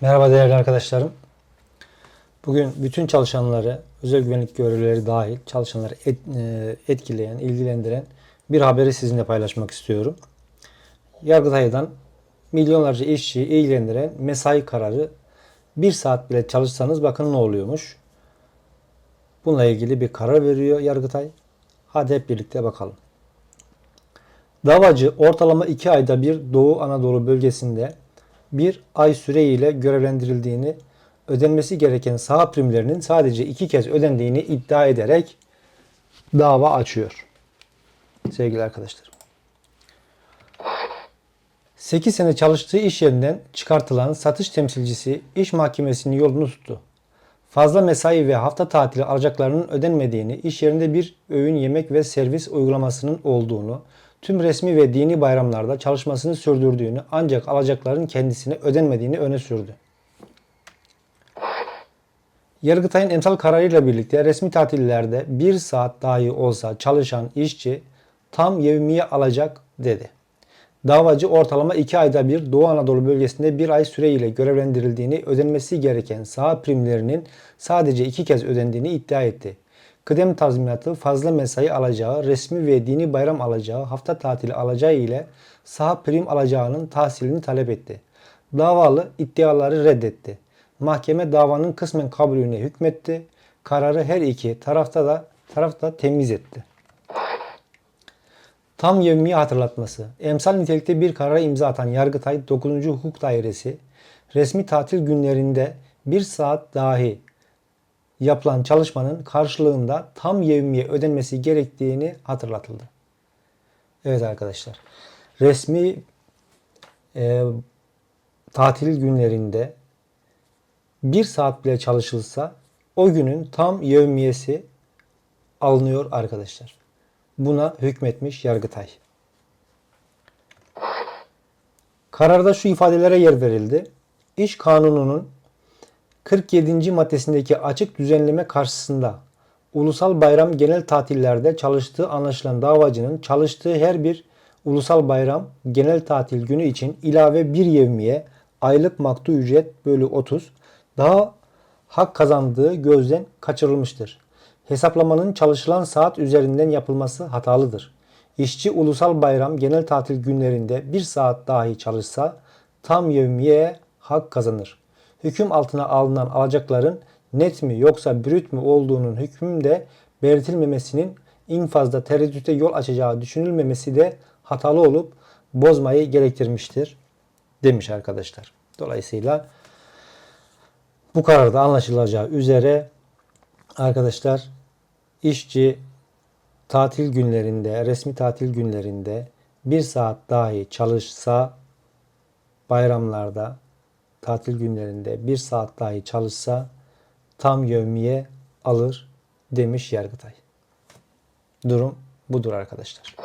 Merhaba değerli arkadaşlarım. Bugün bütün çalışanları, özel güvenlik görevlileri dahil çalışanları et- e, etkileyen, ilgilendiren bir haberi sizinle paylaşmak istiyorum. Yargıtay'dan milyonlarca işçiyi ilgilendiren mesai kararı bir saat bile çalışsanız bakın ne oluyormuş. Bununla ilgili bir karar veriyor Yargıtay. Hadi hep birlikte bakalım. Davacı ortalama 2 ayda bir Doğu Anadolu bölgesinde bir ay süreyle görevlendirildiğini, ödenmesi gereken saha primlerinin sadece iki kez ödendiğini iddia ederek dava açıyor. Sevgili arkadaşlar. 8 sene çalıştığı iş yerinden çıkartılan satış temsilcisi iş mahkemesinin yolunu tuttu. Fazla mesai ve hafta tatili alacaklarının ödenmediğini, iş yerinde bir öğün yemek ve servis uygulamasının olduğunu, tüm resmi ve dini bayramlarda çalışmasını sürdürdüğünü ancak alacakların kendisine ödenmediğini öne sürdü. Yargıtay'ın emsal kararıyla birlikte resmi tatillerde bir saat dahi olsa çalışan işçi tam yevmiye alacak dedi. Davacı ortalama 2 ayda bir Doğu Anadolu bölgesinde bir ay süreyle görevlendirildiğini, ödenmesi gereken saha primlerinin sadece iki kez ödendiğini iddia etti. Kıdem tazminatı, fazla mesai alacağı, resmi ve dini bayram alacağı, hafta tatili alacağı ile saha prim alacağının tahsilini talep etti. Davalı iddiaları reddetti. Mahkeme davanın kısmen kabulüne hükmetti. Kararı her iki tarafta da tarafta temiz etti. Tam yevmiye hatırlatması. Emsal nitelikte bir karara imza atan Yargıtay 9. Hukuk Dairesi resmi tatil günlerinde bir saat dahi yapılan çalışmanın karşılığında tam yevmiye ödenmesi gerektiğini hatırlatıldı. Evet arkadaşlar. Resmi e, tatil günlerinde bir saat bile çalışılsa o günün tam yevmiyesi alınıyor arkadaşlar. Buna hükmetmiş Yargıtay. Kararda şu ifadelere yer verildi. İş kanununun 47. maddesindeki açık düzenleme karşısında ulusal bayram genel tatillerde çalıştığı anlaşılan davacının çalıştığı her bir ulusal bayram genel tatil günü için ilave bir yevmiye aylık maktu ücret bölü 30 daha hak kazandığı gözden kaçırılmıştır. Hesaplamanın çalışılan saat üzerinden yapılması hatalıdır. İşçi ulusal bayram genel tatil günlerinde bir saat dahi çalışsa tam yevmiyeye hak kazanır. Hüküm altına alınan alacakların net mi yoksa brüt mü olduğunun hükmünde belirtilmemesinin infazda tereddüte yol açacağı düşünülmemesi de hatalı olup bozmayı gerektirmiştir demiş arkadaşlar. Dolayısıyla bu kararda anlaşılacağı üzere arkadaşlar işçi tatil günlerinde, resmi tatil günlerinde bir saat dahi çalışsa bayramlarda, tatil günlerinde bir saat dahi çalışsa tam yevmiye alır demiş Yargıtay. Durum budur arkadaşlar.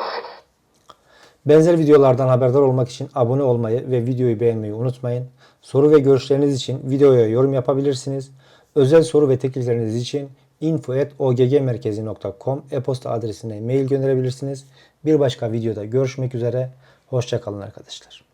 Benzer videolardan haberdar olmak için abone olmayı ve videoyu beğenmeyi unutmayın. Soru ve görüşleriniz için videoya yorum yapabilirsiniz. Özel soru ve teklifleriniz için info.oggmerkezi.com e-posta adresine mail gönderebilirsiniz. Bir başka videoda görüşmek üzere. Hoşçakalın arkadaşlar.